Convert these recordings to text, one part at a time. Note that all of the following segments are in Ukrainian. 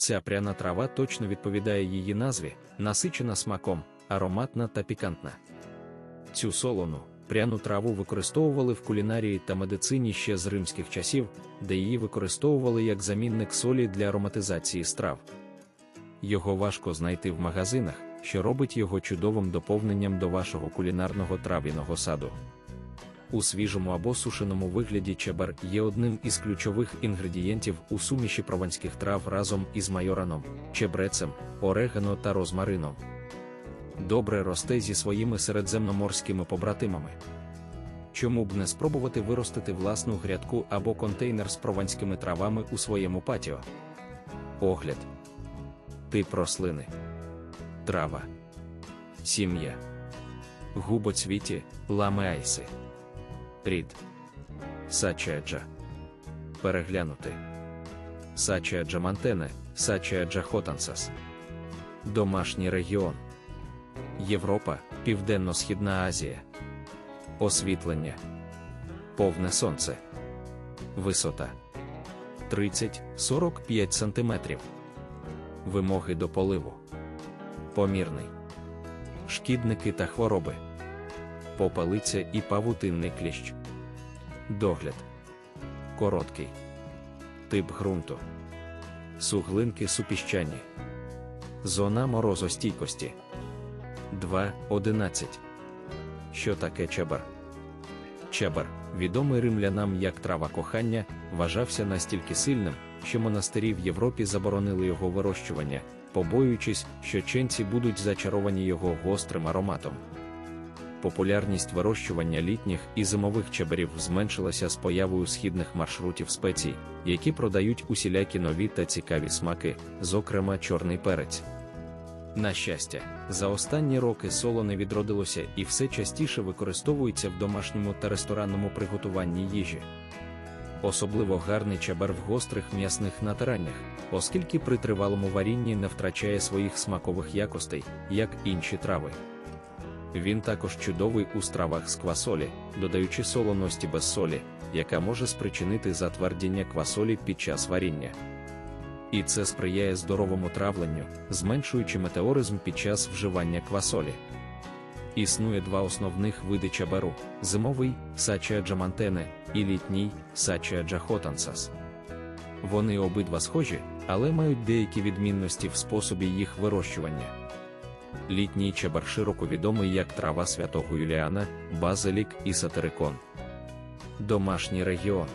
Ця пряна трава точно відповідає її назві, насичена смаком, ароматна та пікантна. Цю солону, пряну траву використовували в кулінарії та медицині ще з римських часів, де її використовували як замінник солі для ароматизації страв. Його важко знайти в магазинах, що робить його чудовим доповненням до вашого кулінарного трав'яного саду. У свіжому або сушеному вигляді чебар є одним із ключових інгредієнтів у суміші прованських трав разом із майораном, чебрецем, орегано та розмарином. Добре росте зі своїми середземноморськими побратимами. Чому б не спробувати виростити власну грядку або контейнер з прованськими травами у своєму патіо? Огляд. Тип рослини. Трава. Сім'я. Губоцвіті, ламеайси. Рід. Сачаджа. Переглянути. Сачаджа мантене, Сачаджа хотансас. Домашній регіон. Європа, Південно-Східна Азія. Освітлення. Повне сонце. Висота 30-45 см. Вимоги до поливу. Помірний. Шкідники та хвороби. Попелиця і павутинний кліщ. Догляд. Короткий. Тип ґрунту. Суглинки супіщані. Зона морозостійкості. 2.11. Що таке чабар? Чабар, відомий римлянам як трава кохання, вважався настільки сильним, що монастирі в Європі заборонили його вирощування, побоюючись, що ченці будуть зачаровані його гострим ароматом. Популярність вирощування літніх і зимових чабарів зменшилася з появою східних маршрутів спецій, які продають усілякі нові та цікаві смаки, зокрема чорний перець. На щастя, за останні роки соло не відродилося і все частіше використовується в домашньому та ресторанному приготуванні їжі. Особливо гарний чабар в гострих м'ясних натираннях, оскільки при тривалому варінні не втрачає своїх смакових якостей, як інші трави. Він також чудовий у стравах з квасолі, додаючи солоності без солі, яка може спричинити затвердіння квасолі під час варіння. І це сприяє здоровому травленню, зменшуючи метеоризм під час вживання квасолі. Існує два основних види чабару: зимовий сача джамантене і літній сача джахотансас. Вони обидва схожі, але мають деякі відмінності в способі їх вирощування. Літній чабар широко відомий як трава святого Юліана, базилік і сатерикон. Домашній регіон.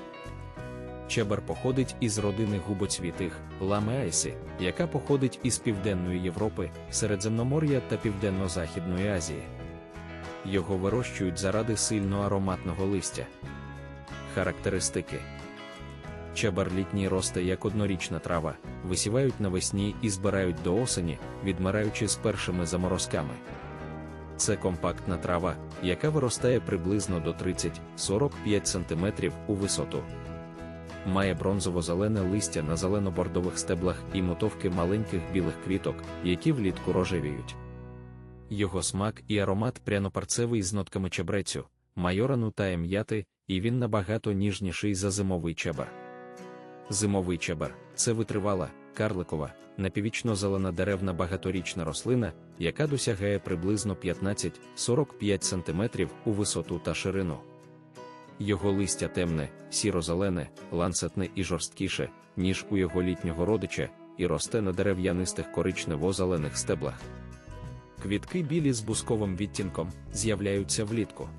Чебар походить із родини губоцвітих ламеайси, яка походить із Південної Європи, Середземномор'я та Південно-Західної Азії. Його вирощують заради сильно ароматного листя. Характеристики Чабар літній росте як однорічна трава, висівають навесні і збирають до осені, відмираючи з першими заморозками. Це компактна трава, яка виростає приблизно до 30-45 см у висоту. Має бронзово-зелене листя на зелено-бордових стеблах і мотовки маленьких білих квіток, які влітку рожевіють. Його смак і аромат прянопарцевий з нотками чебрецю, майорану та ем'яти, і він набагато ніжніший за зимовий чебар. Зимовий чебар це витривала, карликова, напівічно-зелена деревна багаторічна рослина, яка досягає приблизно 15-45 см у висоту та ширину. Його листя темне, сіро-зелене, ланцетне і жорсткіше, ніж у його літнього родича, і росте на дерев'янистих коричнево-зелених стеблах. Квітки білі з бусковим відтінком з'являються влітку.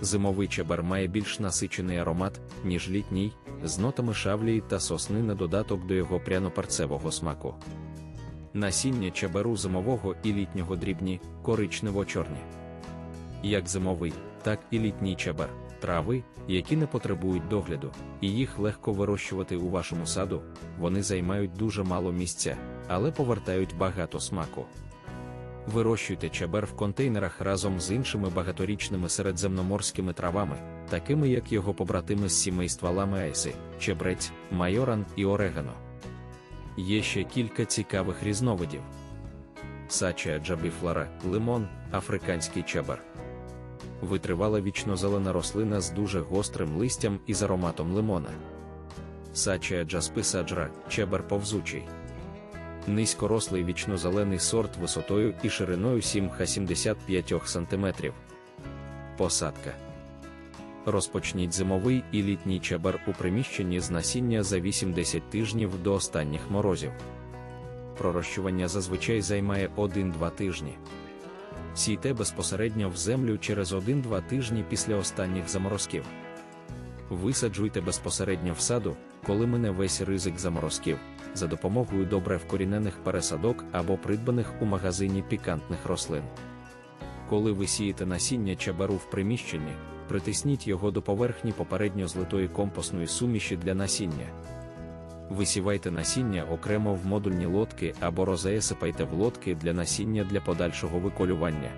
Зимовий чебар має більш насичений аромат, ніж літній, з нотами шавлії та сосни на додаток до його пряно-парцевого смаку. Насіння чабару зимового і літнього дрібні, коричнево-чорні. Як зимовий, так і літній чабар, трави, які не потребують догляду, і їх легко вирощувати у вашому саду, вони займають дуже мало місця, але повертають багато смаку. Вирощуйте чабер в контейнерах разом з іншими багаторічними середземноморськими травами, такими як його побратими з сімейства ламеайси, чебрець, майоран і орегано. Є ще кілька цікавих різновидів. Сача джабіфлора, лимон, африканський чабер. Витривала вічно-зелена рослина з дуже гострим листям і з ароматом лимона. Сача джасписаджра, чебер повзучий. Низькорослий вічнозелений сорт висотою і шириною 7х75 см. Посадка. Розпочніть зимовий і літній чабар у приміщенні з насіння за 8-10 тижнів до останніх морозів. Пророщування зазвичай займає 1-2 тижні. Сійте безпосередньо в землю через 1-2 тижні після останніх заморозків. Висаджуйте безпосередньо в саду, коли мине весь ризик заморозків, за допомогою добре вкорінених пересадок або придбаних у магазині пікантних рослин. Коли ви сієте насіння чабару в приміщенні, притисніть його до поверхні попередньо злитої компостної суміші для насіння. Висівайте насіння окремо в модульні лотки або розеясипайте в лотки для насіння для подальшого виколювання.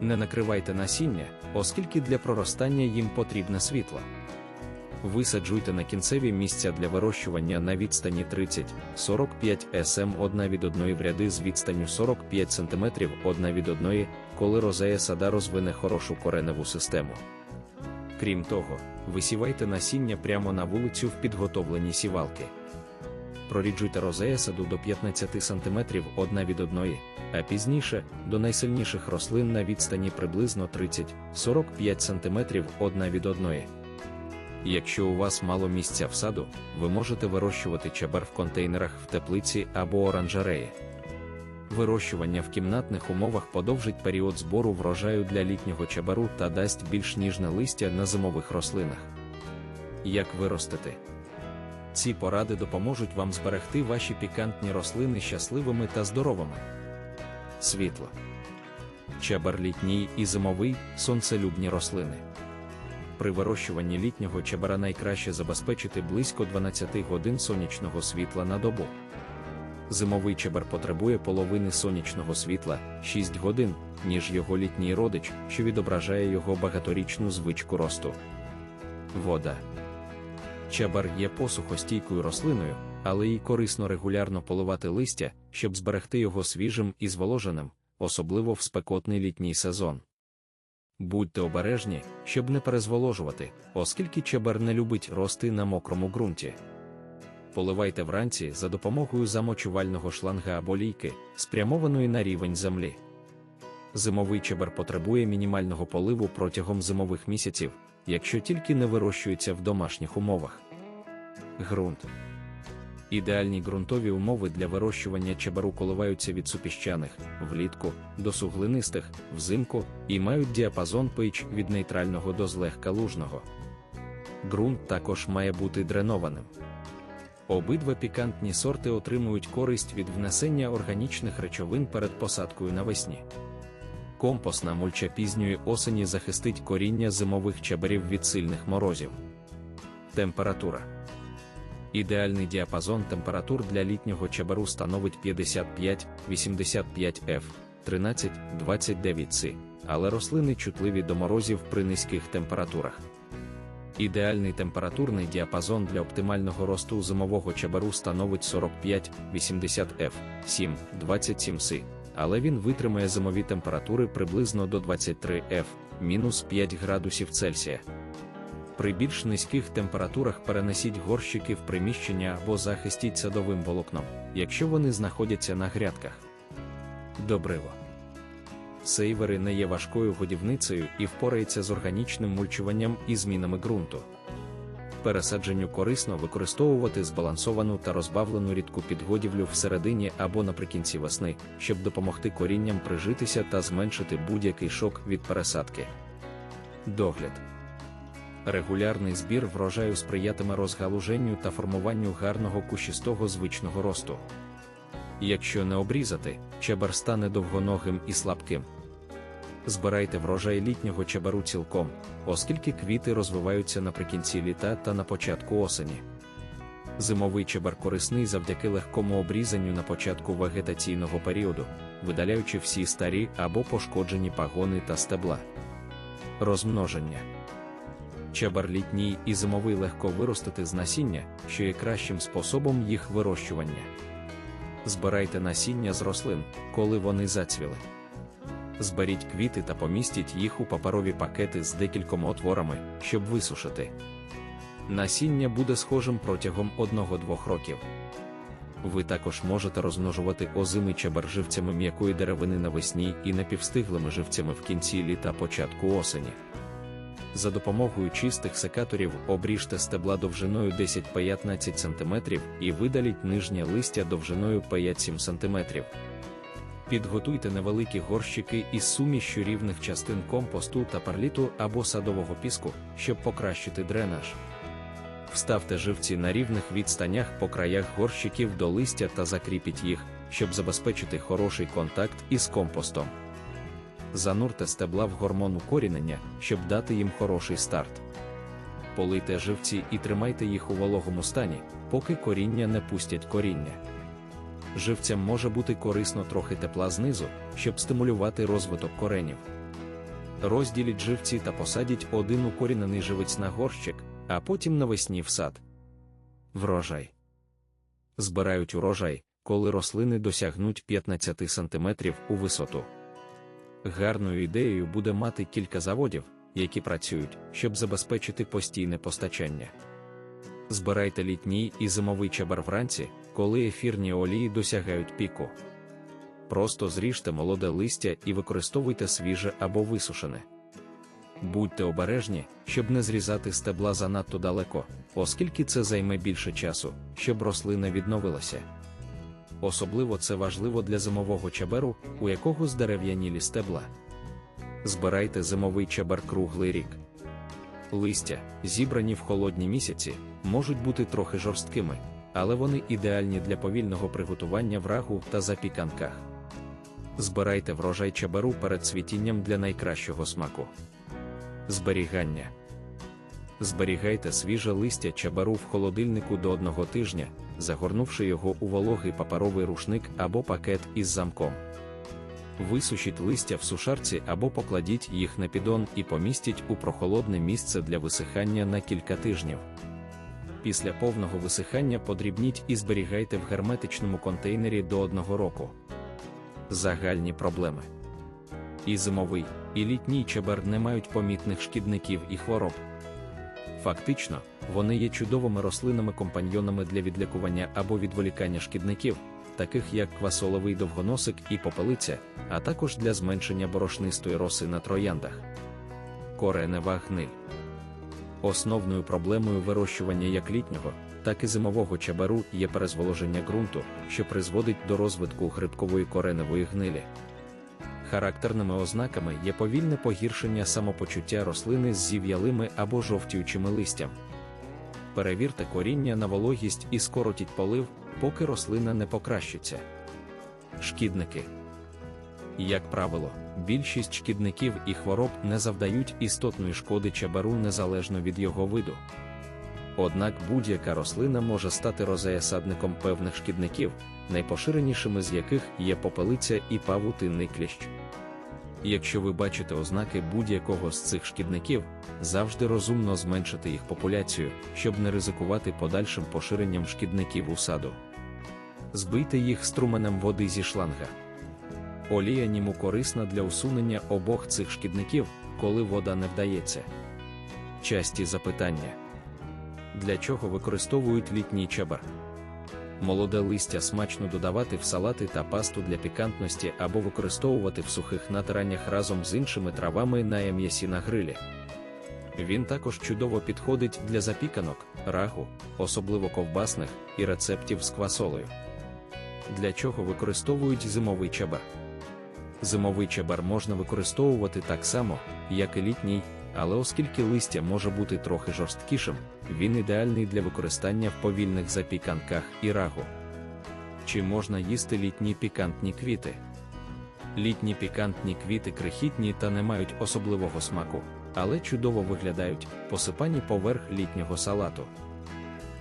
Не накривайте насіння, оскільки для проростання їм потрібне світло. Висаджуйте на кінцеві місця для вирощування на відстані 30-45 см одна від одної в ряди з відстанню 45 см одна від одної, коли розея сада розвине хорошу кореневу систему. Крім того, висівайте насіння прямо на вулицю в підготовлені сівалки. Проріджуйте розея саду до 15 см одна від одної, а пізніше до найсильніших рослин на відстані приблизно 30-45 см одна від одної. Якщо у вас мало місця в саду, ви можете вирощувати чабар в контейнерах в теплиці або оранжереї. Вирощування в кімнатних умовах подовжить період збору врожаю для літнього чабару та дасть більш ніжне листя на зимових рослинах. Як виростити? Ці поради допоможуть вам зберегти ваші пікантні рослини щасливими та здоровими. Світло. Чабар літній і зимовий сонцелюбні рослини. При вирощуванні літнього чабара найкраще забезпечити близько 12 годин сонячного світла на добу. Зимовий чабар потребує половини сонячного світла 6 годин, ніж його літній родич, що відображає його багаторічну звичку росту. Вода. Чабар є посухостійкою рослиною, але їй корисно регулярно поливати листя, щоб зберегти його свіжим і зволоженим, особливо в спекотний літній сезон. Будьте обережні, щоб не перезволожувати, оскільки чабар не любить рости на мокрому ґрунті. Поливайте вранці за допомогою замочувального шланга або лійки, спрямованої на рівень землі. Зимовий чабар потребує мінімального поливу протягом зимових місяців, якщо тільки не вирощується в домашніх умовах. Ґрунт. Ідеальні ґрунтові умови для вирощування чабару коливаються від супіщаних влітку до суглинистих взимку і мають діапазон pH від нейтрального до злегка лужного. Ґрунт також має бути дренованим. Обидва пікантні сорти отримують користь від внесення органічних речовин перед посадкою навесні. Компостна мульча пізньої осені захистить коріння зимових чабарів від сильних морозів. Температура. Ідеальний діапазон температур для літнього чабару становить 55-85 F, 13-29 С, але рослини чутливі до морозів при низьких температурах. Ідеальний температурний діапазон для оптимального росту зимового чабару становить 45-80 F, 7-27 С, але він витримає зимові температури приблизно до 23 F, мінус 5 градусів Цельсія. При більш низьких температурах перенесіть горщики в приміщення або захистіть садовим волокном, якщо вони знаходяться на грядках. Добриво. Сейвери не є важкою годівницею і впорається з органічним мульчуванням і змінами ґрунту. Пересадженню корисно використовувати збалансовану та розбавлену рідку підгодівлю всередині або наприкінці весни, щоб допомогти корінням прижитися та зменшити будь-який шок від пересадки. Догляд. Регулярний збір врожаю сприятиме розгалуженню та формуванню гарного кущистого звичного росту. Якщо не обрізати, чебар стане довгоногим і слабким. Збирайте врожай літнього чебару цілком, оскільки квіти розвиваються наприкінці літа та на початку осені. Зимовий чебар корисний завдяки легкому обрізанню на початку вегетаційного періоду, видаляючи всі старі або пошкоджені пагони та стебла. Розмноження. Чабар літній і зимовий легко виростити з насіння, що є кращим способом їх вирощування. Збирайте насіння з рослин, коли вони зацвіли. Зберіть квіти та помістіть їх у паперові пакети з декількома отворами, щоб висушити. Насіння буде схожим протягом 1-2 років. Ви також можете розмножувати озимий чабар живцями м'якої деревини навесні і напівстиглими живцями в кінці літа початку осені. За допомогою чистих секаторів обріжте стебла довжиною 10-15 см і видаліть нижнє листя довжиною 5-7 см. Підготуйте невеликі горщики із сумішю рівних частин компосту та парліту або садового піску, щоб покращити дренаж. Вставте живці на рівних відстанях по краях горщиків до листя та закріпіть їх, щоб забезпечити хороший контакт із компостом. Занурте стебла в гормон укорінення, щоб дати їм хороший старт. Полийте живці і тримайте їх у вологому стані, поки коріння не пустять коріння. Живцям може бути корисно трохи тепла знизу, щоб стимулювати розвиток коренів. Розділіть живці та посадіть один укорінений живець на горщик, а потім навесні в сад. Врожай. Збирають урожай, коли рослини досягнуть 15 см у висоту. Гарною ідеєю буде мати кілька заводів, які працюють, щоб забезпечити постійне постачання. Збирайте літній і зимовий чабар вранці, коли ефірні олії досягають піку. Просто зріжте молоде листя і використовуйте свіже або висушене. Будьте обережні, щоб не зрізати стебла занадто далеко, оскільки це займе більше часу, щоб рослина відновилася. Особливо це важливо для зимового чаберу, у якого здерев'янілі стебла. Збирайте зимовий чабер круглий рік. Листя, зібрані в холодні місяці, можуть бути трохи жорсткими, але вони ідеальні для повільного приготування в рагу та запіканках. Збирайте врожай чаберу перед цвітінням для найкращого смаку. Зберігання. Зберігайте свіже листя чабару в холодильнику до одного тижня, загорнувши його у вологий паперовий рушник або пакет із замком. Висушіть листя в сушарці або покладіть їх на піддон і помістіть у прохолодне місце для висихання на кілька тижнів. Після повного висихання подрібніть і зберігайте в герметичному контейнері до одного року. Загальні проблеми. І зимовий, і літній чабер не мають помітних шкідників і хвороб. Фактично, вони є чудовими рослинами-компаньйонами для відлікування або відволікання шкідників, таких як квасоловий довгоносик і попелиця, а також для зменшення борошнистої роси на трояндах. Коренева гниль. Основною проблемою вирощування як літнього, так і зимового чабару є перезволоження ґрунту, що призводить до розвитку грибкової кореневої гнилі. Характерними ознаками є повільне погіршення самопочуття рослини з зів'ялими або жовтіючими листям. Перевірте коріння на вологість і скоротіть полив, поки рослина не покращиться. Шкідники. Як правило, більшість шкідників і хвороб не завдають істотної шкоди чабару незалежно від його виду. Однак будь-яка рослина може стати розеясадником певних шкідників, найпоширенішими з яких є попелиця і павутинний кліщ. Якщо ви бачите ознаки будь-якого з цих шкідників, завжди розумно зменшити їх популяцію, щоб не ризикувати подальшим поширенням шкідників у саду. Збийте їх струменем води зі шланга. Олія німу корисна для усунення обох цих шкідників, коли вода не вдається. Часті запитання для чого використовують літній чабар. Молоде листя смачно додавати в салати та пасту для пікантності або використовувати в сухих натираннях разом з іншими травами на м'ясі на грилі. Він також чудово підходить для запіканок, рагу, особливо ковбасних і рецептів з квасолею. Для чого використовують зимовий чабар? Зимовий чабар можна використовувати так само, як і літній, але оскільки листя може бути трохи жорсткішим, він ідеальний для використання в повільних запіканках і рагу. Чи можна їсти літні пікантні квіти? Літні пікантні квіти крихітні та не мають особливого смаку, але чудово виглядають, посипані поверх літнього салату.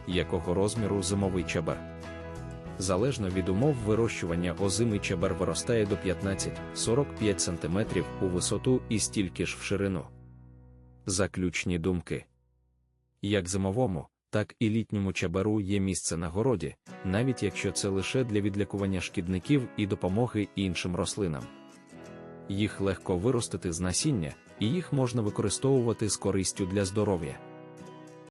Якого розміру зимовий чабар? Залежно від умов вирощування озимий чабар виростає до 15-45 см у висоту і стільки ж в ширину. Заключні думки. Як зимовому, так і літньому чабару є місце на городі, навіть якщо це лише для відлякування шкідників і допомоги іншим рослинам. Їх легко виростити з насіння, і їх можна використовувати з користю для здоров'я.